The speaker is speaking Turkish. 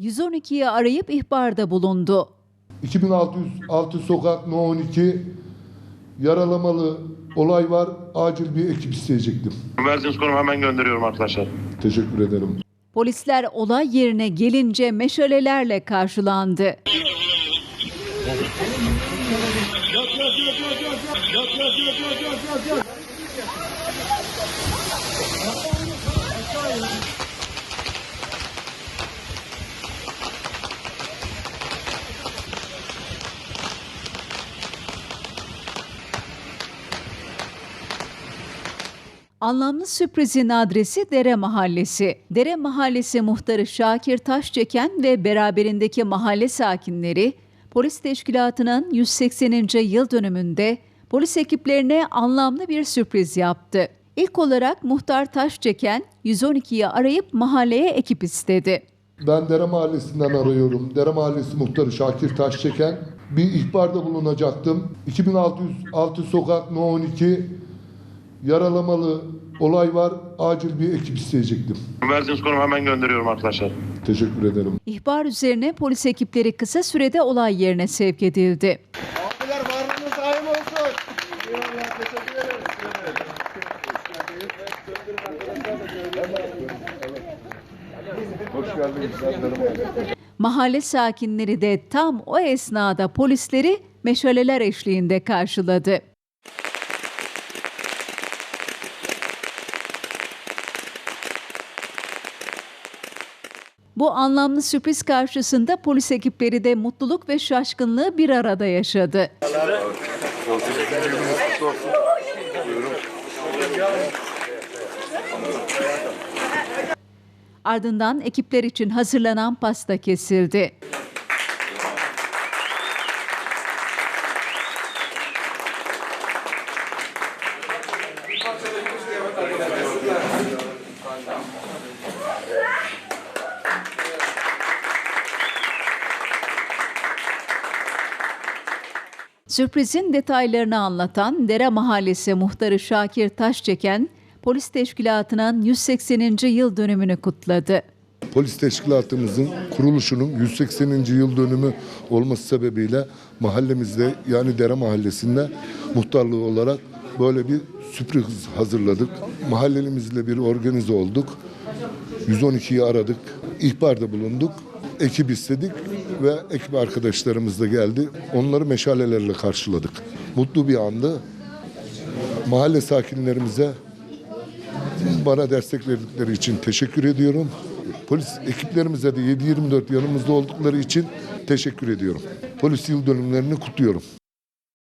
112'yi arayıp ihbarda bulundu. 2606 sokak No 12 yaralamalı olay var. Acil bir ekip isteyecektim. Verdiğiniz konum hemen gönderiyorum arkadaşlar. Teşekkür ederim. Polisler olay yerine gelince meşalelerle karşılandı. Anlamlı sürprizin adresi Dere Mahallesi. Dere Mahallesi muhtarı Şakir Taşçeken ve beraberindeki mahalle sakinleri polis teşkilatının 180. yıl dönümünde polis ekiplerine anlamlı bir sürpriz yaptı. İlk olarak muhtar Taşçeken 112'yi arayıp mahalleye ekip istedi. Ben Dere Mahallesi'nden arıyorum. Dere Mahallesi muhtarı Şakir Taşçeken. Bir ihbarda bulunacaktım. 2606 sokak No 12 yaralamalı olay var. Acil bir ekip isteyecektim. Verdiğiniz konum hemen gönderiyorum arkadaşlar. Teşekkür ederim. İhbar üzerine polis ekipleri kısa sürede olay yerine sevk edildi. Abiler varlığınız daim olsun. Eyvallah teşekkür ederim. Hoş geldiniz. Mahalle sakinleri de tam o esnada polisleri meşaleler eşliğinde karşıladı. Bu anlamlı sürpriz karşısında polis ekipleri de mutluluk ve şaşkınlığı bir arada yaşadı. Ardından ekipler için hazırlanan pasta kesildi. Sürprizin detaylarını anlatan Dere Mahallesi muhtarı Şakir Taşçeken, polis teşkilatının 180. yıl dönümünü kutladı. Polis teşkilatımızın kuruluşunun 180. yıl dönümü olması sebebiyle mahallemizde yani Dere Mahallesi'nde muhtarlığı olarak böyle bir sürpriz hazırladık. Mahallemizle bir organize olduk. 112'yi aradık. ihbarda bulunduk. Ekip istedik ve ekip arkadaşlarımız da geldi. Onları meşalelerle karşıladık. Mutlu bir andı. Mahalle sakinlerimize bana destek verdikleri için teşekkür ediyorum. Polis ekiplerimize de 7-24 yanımızda oldukları için teşekkür ediyorum. Polis yıl dönümlerini kutluyorum.